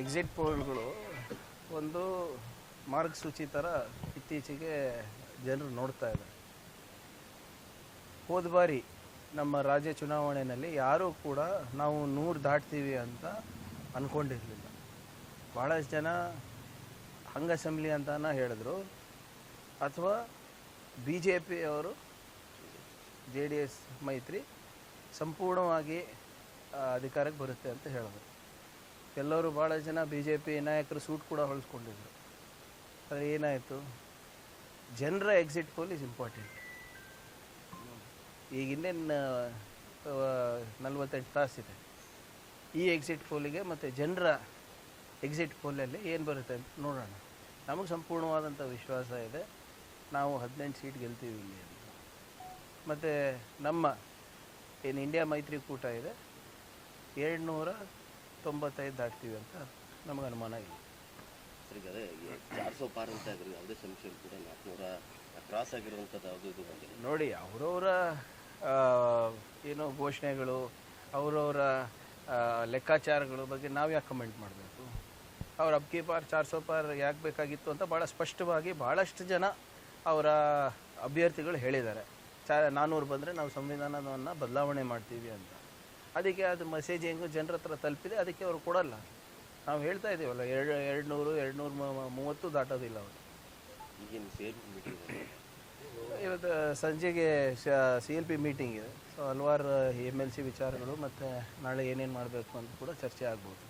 Exit ಪೋಲ್ಗಳು ಒಂದು ಮಾರ್ಗಸೂಚಿ ಥರ ಇತ್ತೀಚೆಗೆ ಜನರು ನೋಡ್ತಾ ಇದ್ದಾರೆ. ಹೋದ ಬಾರಿ ನಮ್ಮ ರಾಜ್ಯ ಚುನಾವಣೆಯಲ್ಲಿ ಯಾರೂ ಕೂಡ ನಾವು ನೂರು ದಾಟ್ತೀವಿ ಅಂತ ಅಂದ್ಕೊಂಡಿರಲಿಲ್ಲ ಭಾಳಷ್ಟು ಜನ ಹಂಗ ಅಸೆಂಬ್ಲಿ ಅಂತಾನ ಹೇಳಿದ್ರು. ಅಥವಾ ಬಿ ಜೆ ಪಿಯವರು ಜೆ ಡಿ ಎಸ್ ಮೈತ್ರಿ ಸಂಪೂರ್ಣವಾಗಿ ಅಧಿಕಾರಕ್ಕೆ ಬರುತ್ತೆ ಅಂತ ಹೇಳಿದ್ರು. ಎಲ್ಲರೂ ಭಾಳ ಜನ ಬಿ ಜೆ ಪಿ ನಾಯಕರು ಸೂಟ್ ಕೂಡ ಹೊಲಿಸ್ಕೊಂಡಿದ್ರು. ಆದರೆ ಏನಾಯಿತು? ಜನರ ಎಕ್ಸಿಟ್ ಪೋಲ್ ಇಸ್ ಇಂಪಾರ್ಟೆಂಟ್ ಈಗ ಇನ್ನೇನು ನಲ್ವತ್ತೆಂಟು ತಾಸಿದೆ ಈ ಎಕ್ಸಿಟ್ ಪೋಲಿಗೆ ಮತ್ತು ಜನರ ಎಕ್ಸಿಟ್ ಪೋಲಲ್ಲಿ ಏನು ಬರುತ್ತೆ ಅಂತ ನೋಡೋಣ. ನಮಗೆ ಸಂಪೂರ್ಣವಾದಂಥ ವಿಶ್ವಾಸ ಇದೆ. ನಾವು ಹದಿನೆಂಟು ಸೀಟ್ ಗೆಲ್ತೀವಿ ಇಲ್ಲಿ ಅಂತ. ಮತ್ತು ನಮ್ಮ, ಏನು ಇಂಡಿಯಾ ಮೈತ್ರಿಕೂಟ ಇದೆ. ಏಳ್ನೂರ ತೊಂಬತ್ತೈದು ದಾಟ್ತೀವಿ ಅಂತ ನಮಗೆ ಅನುಮಾನ ಇಲ್ಲ. ಸರ್ ಈಗ ಅದೇ ಚಾರ್ ಸೋ ಪಾರ್ ಅಂತ ಇದ್ರು ಯಾವುದೇ ಕೂಡ ನಾಲ್ಕುನೂರ ಕ್ರಾಸ್ ಆಗಿರುವಂಥದ್ದು ಯಾವುದು ಇದು ಬಂದಿಲ್ಲ. ನೋಡಿ ಅವರವರ ಏನು ಘೋಷಣೆಗಳು ಅವರವರ ಲೆಕ್ಕಾಚಾರಗಳ ಬಗ್ಗೆ ನಾವು ಯಾಕೆ ಕಮೆಂಟ್ ಮಾಡಬೇಕು? ಅವ್ರ ಅಬ್ಕಿ ಪಾರ್ ಚಾರ್ ಸೋ ಪಾರ್ ಯಾಕೆ ಬೇಕಾಗಿತ್ತು ಅಂತ ಭಾಳ ಸ್ಪಷ್ಟವಾಗಿ ಭಾಳಷ್ಟು ಜನ ಅವರ ಅಭ್ಯರ್ಥಿಗಳು ಹೇಳಿದ್ದಾರೆ. ಚಾ ನಾನ್ನೂರು ಬಂದರೆ ನಾವು ಸಂವಿಧಾನವನ್ನು ಬದಲಾವಣೆ ಮಾಡ್ತೀವಿ ಅಂತ. ಅದಕ್ಕೆ ಅದು ಮೆಸೇಜ್ ಹೆಂಗೋ ಜನರ ಹತ್ರ ತಲುಪಿದೆ ಅದಕ್ಕೆ ಅವರು ಕೊಡಲ್ಲ. ನಾವು ಹೇಳ್ತಾ ಇದ್ದೀವಲ್ಲ ಎರಡು ಎರಡು ನೂರು ಎರಡು ನೂರು ಮೂವತ್ತು ದಾಟೋದಿಲ್ಲ ಅವರು. ಈಗಿನ ಇವತ್ತು ಸಂಜೆಗೆ ಸಿ ಎಲ್ ಪಿ ಮೀಟಿಂಗ್ ಇದೆ. ಸೊ ಹಲವಾರು ಎಂ ಎಲ್ ಸಿ ವಿಚಾರಗಳು ಮತ್ತು ನಾಳೆ ಏನೇನು ಮಾಡಬೇಕು ಅಂತ ಕೂಡ ಚರ್ಚೆ ಆಗ್ಬೋದು.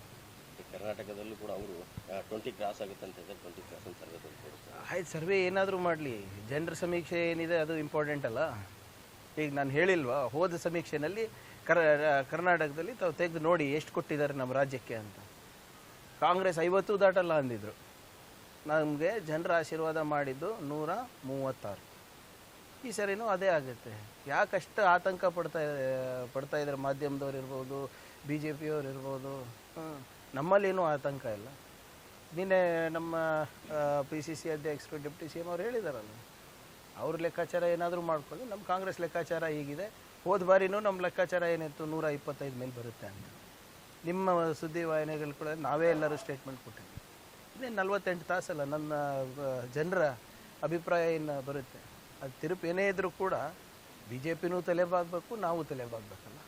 ಕರ್ನಾಟಕದಲ್ಲೂ ಕೂಡ ಅವರು ಟ್ವೆಂಟಿ ಕ್ರಾಸ್ ಆಗುತ್ತೆ ಅಂತ ಹೇಳಿದ್ರೆ ಟ್ವೆಂಟಿ ಕ್ರಾಸ್ ಅಂತ ಸರ್ವೆ ಆಯ್ತು ಸರ್ವೆ ಏನಾದರೂ ಮಾಡಲಿ. ಜನರ ಸಮೀಕ್ಷೆ ಏನಿದೆ ಅದು ಇಂಪಾರ್ಟೆಂಟ್ ಅಲ್ಲ. ಈಗ ನಾನು ಹೇಳಿಲ್ವಾ ಹೋದ ಸಮೀಕ್ಷೆನಲ್ಲಿ ಕರ್ ಕರ್ನಾಟಕದಲ್ಲಿ ತಾವು ತೆಗೆದು ನೋಡಿ ಎಷ್ಟು ಕೊಟ್ಟಿದ್ದಾರೆ ನಮ್ಮ ರಾಜ್ಯಕ್ಕೆ ಅಂತ. ಕಾಂಗ್ರೆಸ್ ಐವತ್ತು ದಾಟಲ್ಲ ಅಂದಿದ್ರು. ನಮಗೆ ಜನರ ಆಶೀರ್ವಾದ ಮಾಡಿದ್ದು ನೂರ ಮೂವತ್ತಾರು. ಈ ಸರಿನೂ ಅದೇ ಆಗುತ್ತೆ. ಯಾಕಷ್ಟು ಆತಂಕ ಪಡ್ತಾ ಪಡ್ತಾ ಇದ್ದಾರೆ ಮಾಧ್ಯಮದವ್ರು ಇರ್ಬೋದು ಬಿ ಜೆ ಪಿಯವ್ರು ಇರ್ಬೋದು ನಮ್ಮಲ್ಲಿ ನಮ್ಮಲ್ಲೇನೂ ಆತಂಕ ಇಲ್ಲ. ನಿನ್ನೆ ನಮ್ಮ ಪಿ ಸಿ ಸಿ ಅಧ್ಯಕ್ಷರು, ಡೆಪ್ಟಿ ಸಿ ಎಂ ಅವ್ರು ಹೇಳಿದಾರಲ್ಲ, ಅವ್ರ ಲೆಕ್ಕಾಚಾರ ಏನಾದರೂ ಮಾಡ್ಕೊಳ್ಳಿ, ನಮ್ಮ ಕಾಂಗ್ರೆಸ್ ಲೆಕ್ಕಾಚಾರ ಹೀಗಿದೆ. ಹೋದ ಬಾರಿನೂ ನಮ್ಮ ಲೆಕ್ಕಾಚಾರ ಏನಿತ್ತು? ನೂರ ಇಪ್ಪತ್ತೈದು ಮೇಲೆ ಬರುತ್ತೆ ಅಂತ. ನಿಮ್ಮ ಸುದ್ದಿ ವಾಹಿನಿಗಳು ಕೂಡ ನಾವೇ ಎಲ್ಲರೂ ಸ್ಟೇಟ್ಮೆಂಟ್ ಕೊಟ್ಟಿದ್ವಿ ಇದೇ ನಲ್ವತ್ತೆಂಟು ತಾಸಲ್ಲ, ನನ್ನ ಜನರ ಅಭಿಪ್ರಾಯ ಏನು ಬರುತ್ತೆ. ಅದು ತಿರುಪು ಏನೇ ಇದ್ದರೂ ಕೂಡ ಬಿ ಜೆ ಪಿನೂ ತಲೆಬಾಗಬೇಕು, ನಾವು ತಲೆಬಾಗಬೇಕಲ್ಲ.